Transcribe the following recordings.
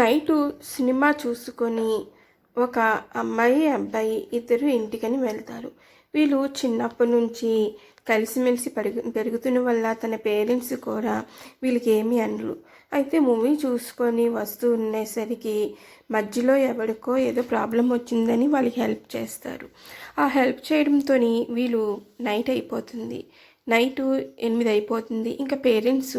Night cinema చూసుకొని ఒక అమ్మాయి అబ్బాయి ఇద్దరు ఇంటికని వెళ్తారు. వీళ్ళు చిన్నప్పటి నుంచి కలిసిమెలిసి పెరుగు పెరుగుతున్న వల్ల తన పేరెంట్స్ కూడా వీళ్ళకి ఏమీ అనరు. అయితే మూవీ చూసుకొని వస్తూ ఉండేసరికి మధ్యలో ఎవరికో ఏదో ప్రాబ్లం వచ్చిందని వాళ్ళకి హెల్ప్ చేస్తారు. ఆ హెల్ప్ చేయడంతో వీళ్ళు నైట్ అయిపోతుంది. నైట్ ఎనిమిది అయిపోతుంది. ఇంకా పేరెంట్స్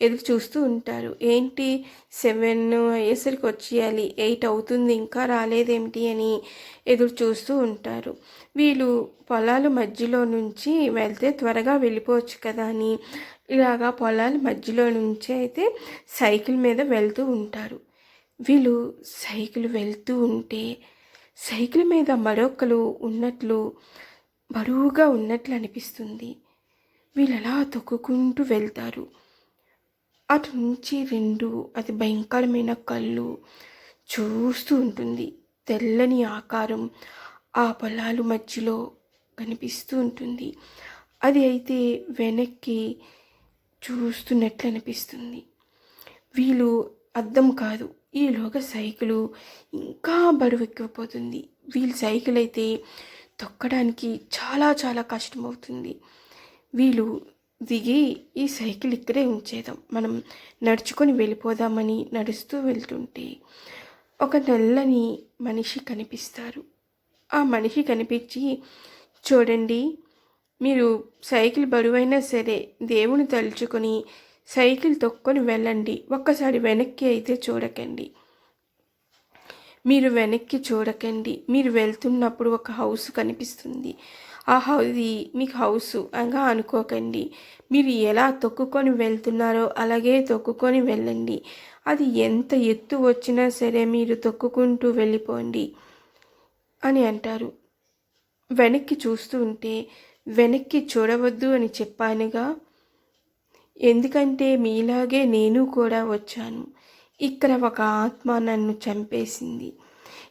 ఎదురు చూస్తూ ఉంటారు. ఏంటి? సెవెన్ అయ్యేసరికి వచ్చేయాలి. ఎయిట్ అవుతుంది. ఇంకా రాలేదేమిటి అని ఎదురు చూస్తూ ఉంటారు. వీళ్ళు పొలాల మధ్యలో నుంచి వెళ్తే త్వరగా వెళ్ళిపోవచ్చు కదా అని ఇలాగా పొలాల మధ్యలో నుంచి అయితే సైకిల్ మీద వెళ్తూ ఉంటారు. వీళ్ళు సైకిల్ వెళ్తూ ఉంటే సైకిల్ మీద మరొకరు ఉన్నట్లు బరువుగా ఉన్నట్లు అనిపిస్తుంది. వీళ్ళు అలా తొక్కుకుంటూ వెళ్తారు. అటు నుంచి రెండు అది భయంకరమైన కళ్ళు చూస్తూ ఉంటుంది. తెల్లని ఆకారం ఆ పొలాలు మధ్యలో కనిపిస్తూ ఉంటుంది. అది అయితే వెనక్కి చూస్తున్నట్లు అనిపిస్తుంది. వీళ్ళు అర్థం కాదు. ఈలోగా సైకిలు ఇంకా బరువు ఎక్కిపోతుంది. వీళ్ళ సైకిల్ అయితే తొక్కడానికి చాలా చాలా కష్టమవుతుంది. వీళ్ళు దిగి ఈ సైకిల్ ఇక్కడే ఉంచేద్దాం. మనం నడుచుకొని వెళ్ళిపోదామని నడుస్తూ వెళ్తుంటే ఒక నల్లని మనిషి కనిపిస్తారు. ఆ మనిషి కనిపించి చూడండి మీరు సైకిల్ బరువైనా సరే దేవుని తలుచుకొని సైకిల్ తొక్కొని వెళ్ళండి. ఒక్కసారి వెనక్కి అయితే చూడకండి. మీరు వెనక్కి చూడకండి. మీరు వెళ్తున్నప్పుడు ఒక హౌస్ కనిపిస్తుంది. ఆ ఇది మీకు హౌస్. అనగా అనుకోకండి. మీరు ఎలా తొక్కుకొని వెళ్తున్నారో అలాగే తొక్కుకొని వెళ్ళండి. అది ఎంత ఎత్తు వచ్చినా సరే మీరు తొక్కుకుంటూ వెళ్ళిపోండి అని అంటారు. వెనక్కి చూస్తూ ఉంటే వెనక్కి చూడవద్దు అని చెప్పానుగా ఎందుకంటే మీలాగే నేను కూడా వచ్చాను. ఇక్కడ ఒక ఆత్మ నన్ను చంపేసింది.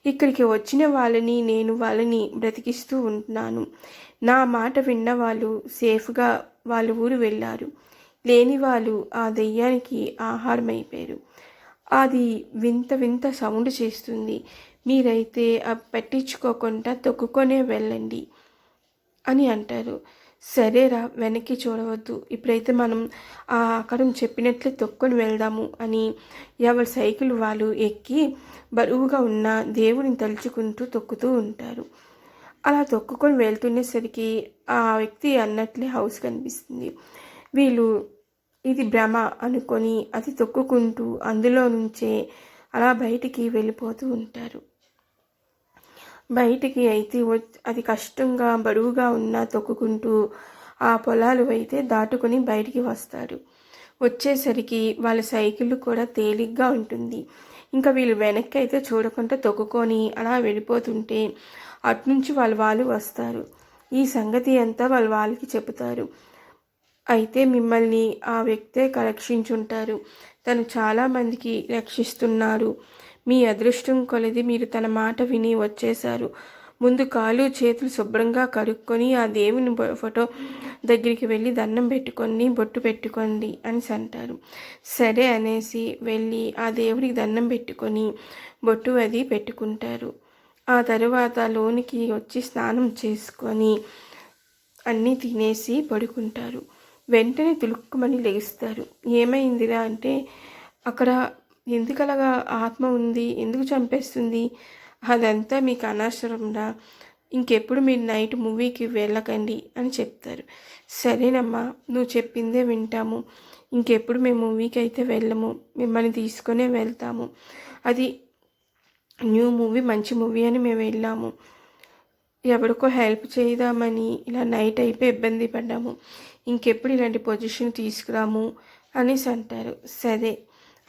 ఇక్కడికి వచ్చిన వాళ్ళని నేను వాళ్ళని బ్రతికిస్తూ ఉంటున్నాను నా మాట విన్న వాళ్ళు సేఫ్గా వాళ్ళ ఊరు వెళ్ళారు. లేని వాళ్ళు ఆ దెయ్యానికి ఆహారం అయిపోయారు అది వింత వింత సౌండ్ చేస్తుంది. మీరైతే పట్టించుకోకుండా తొక్కుకొనే వెళ్ళండి అని అంటారు. సరేరా వెనక్కి చూడవద్దు. ఇప్పుడైతే మనం ఆ అక్కడ చెప్పినట్లే తొక్కుని వెళ్దాము అని ఎవరి సైకిల్ వాళ్ళు ఎక్కి బరువుగా ఉన్న దేవుని తలుచుకుంటూ తొక్కుతూ ఉంటారు. అలా తొక్కుకొని వెళ్తుండేసరికి ఆ వ్యక్తి అన్నట్లే హౌస్ కనిపిస్తుంది. వీళ్ళు ఇది భ్రమ అనుకొని అది తొక్కుకుంటూ అందులో నుంచే అలా బయటికి వెళ్ళిపోతూ ఉంటారు. బయటికి అయితే అది కష్టంగా బరువుగా ఉన్నా తొక్కుకుంటూ ఆ పొలాలు అయితే దాటుకొని బయటికి వస్తారు వచ్చేసరికి వాళ్ళ సైకిల్ కూడా తేలిగ్గా ఉంటుంది. ఇంకా వీళ్ళు వెనక్కి అయితే చూడకుండా తొక్కుకొని అలా వెళ్ళిపోతుంటే అటునుంచి వాళ్ళ వాళ్ళు వస్తారు. ఈ సంగతి అంతా వాళ్ళ వాళ్ళకి చెబుతారు. అయితే మిమ్మల్ని ఆ వ్యక్తే రక్షించుంటారు తను చాలామందికి రక్షిస్తున్నారు మీ అదృష్టం కొలది మీరు తన మాట విని వచ్చేశారు. ముందు కాలు చేతులు శుభ్రంగా కడుక్కొని ఆ దేవుని ఫోటో దగ్గరికి వెళ్ళి దండం పెట్టుకొని బొట్టు పెట్టుకోండి అని అంటారు సరే అనేసి వెళ్ళి ఆ దేవుడికి దండం పెట్టుకొని బొట్టు అది పెట్టుకుంటారు. ఆ తరువాత లోనికి వచ్చి స్నానం చేసుకొని అన్నీ తినేసి పడుకుంటారు. వెంటనే తులుక్కుమని లెగిస్తారు ఏమైందిరా అంటే అక్కడ ఎందుకలాగా ఆత్మ ఉంది? ఎందుకు చంపేస్తుంది? అదంతా మీకు అనవసరంరా. ఇంకెప్పుడు మీరు నైట్ మూవీకి వెళ్ళకండి అని చెప్తారు. సరేనమ్మా నువ్వు చెప్పిందే వింటాము. ఇంకెప్పుడు మేము మూవీకి అయితే వెళ్ళము. మిమ్మల్ని తీసుకునే వెళ్తాము. అది న్యూ మూవీ మంచి మూవీ అని మేము వెళ్ళాము. ఎవరికో హెల్ప్ చేద్దామని ఇలా నైట్ అయిపోయి ఇబ్బంది పడ్డాము. ఇంకెప్పుడు ఇలాంటి పొజిషన్ తీసుకురాము అనేసి అంటారు. సరే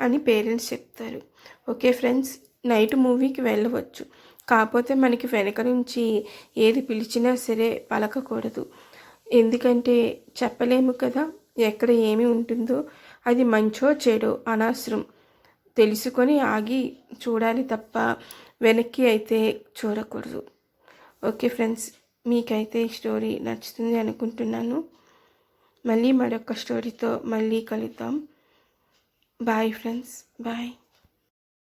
అని పేరెంట్స్ చెప్తారు. ఓకే ఫ్రెండ్స్ నైట్ మూవీకి వెళ్ళవచ్చు. కాకపోతే మనకి వెనక నుంచి ఏది పిలిచినా సరే పలకకూడదు. ఎందుకంటే చెప్పలేము కదా ఎక్కడ ఏమి ఉంటుందో. అది మంచో చెడో అనవసరం. తెలుసుకొని ఆగి చూడాలి తప్ప వెనక్కి అయితే చూడకూడదు. ఓకే ఫ్రెండ్స్ మీకైతే ఈ స్టోరీ నచ్చుతుంది అనుకుంటున్నాను. మళ్ళీ మరొక స్టోరీతో మళ్ళీ కలుద్దాం. bye friends. Bye.